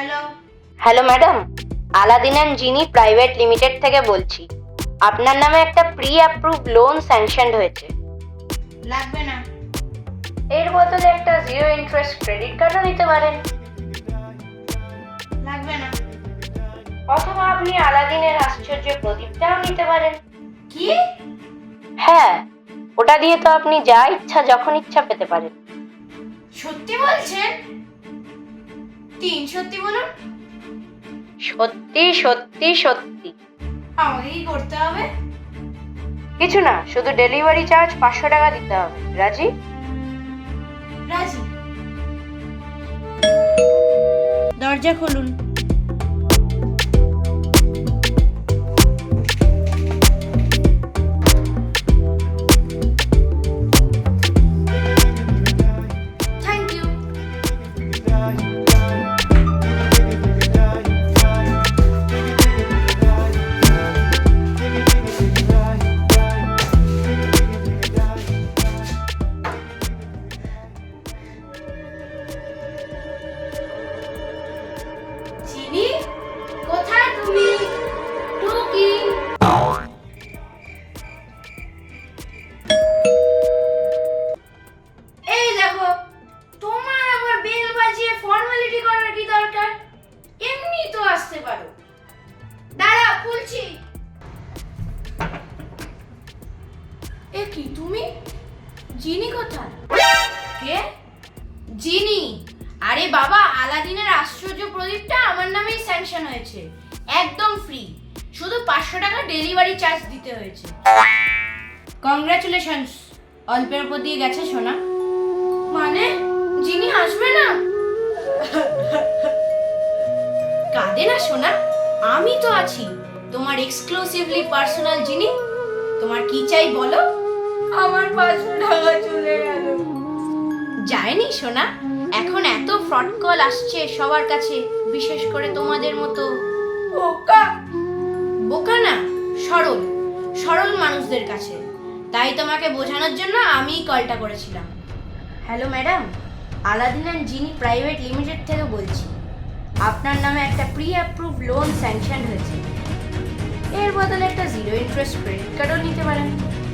Hello hello madam Aladdin and Genie private limited থেকে বলছি। আপনার নামে একটা প্রি অ্যাপ্রুভ লোন স্যাংশনড হয়েছে। লাগবে না। এর বদলে একটা জিরো ইন্টারেস্ট ক্রেডিট কার্ডও নিতে পারেন। লাগবে না। অথবা আপনি আলাদিনের আশ্চর্য প্রদীপটাও নিতে পারেন। কি? হ্যাঁ ওটা দিয়ে তো আপনি যা ইচ্ছা যখন ইচ্ছা পেতে পারেন। সত্যি বলছেন? তিন সত্যি বলুন। সত্যি সত্যি সত্যি। আমাকে কি করতে হবে। কিছু না শুধু ডেলিভারি চার্জ পাঁচশো টাকা দিতে হবে। রাজি? রাজি। দরজা খুলুন। খুলছি এ কি, তুমি? জিনি কোথায়? কে? জিনি। আরে বাবা, আলাদিনের আশ্চর্য প্রদীপটা আমার নামেই স্যাংশন হয়েছে। একদম ফ্রি শুধু পাঁচশো টাকা ডেলিভারি চার্জ দিতে হয়েছে। কংগ্রাচুলেশনস অল্পের উপর দিয়ে গেছে সোনা। মানে? জিনি আসবে না? কাঁদে না সোনা? আমি তো আছি। তোমার এক্সক্লুসিভলি পার্সোনাল জিনি তোমার কি চাই বলো? আমার পাঁচশো টাকা চলে গেল। যায়নি সোনা। এখন এত ফ্রড কল আসছে সবার কাছে বিশেষ করে তোমাদের মতো। বোকা। বোকা না সরল। সরল মানুষদের কাছে। তাই তোমাকে বোঝানোর জন্য আমিই কলটা করেছিলাম। Hello madam Aladdin and Genie private limited থেকে বলছি। আপনার নামে একটা প্রি অ্যাপ্রুভ লোন স্যাংশন হয়েছে। এর বদলে একটা জিরো ইন্টারেস্ট ক্রেডিট কার্ডও নিতে পারেন।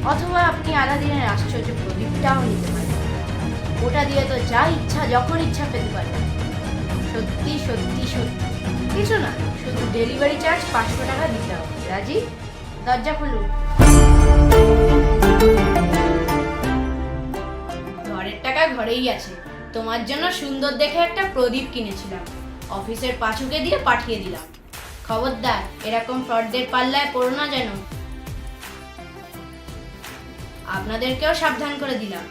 অথবা আপনি আলাদিনের আশ্চর্য প্রদীপটাও নিতে পারেন। ওটা দিয়ে তো যা ইচ্ছা, যখন ইচ্ছা পেতে পারেন। সত্যি সত্যি সত্যি। কিছু না, শুধু ডেলিভারি চার্জ পাঁচশো টাকা দিতে হবে। রাজি? দরজা খুলুন। ঘরের টাকা ঘরেই আছে। তোমার জন্য সুন্দর দেখে একটা প্রদীপ কিনেছিলাম। অফিসের পাঁচুকে দিয়ে পাঠিয়ে দিলাম। খবরদার এরকম ফ্রডদের পাল্লায় পড়ো না যেন। আপনাদেরকেও সাবধান করে দিলাম।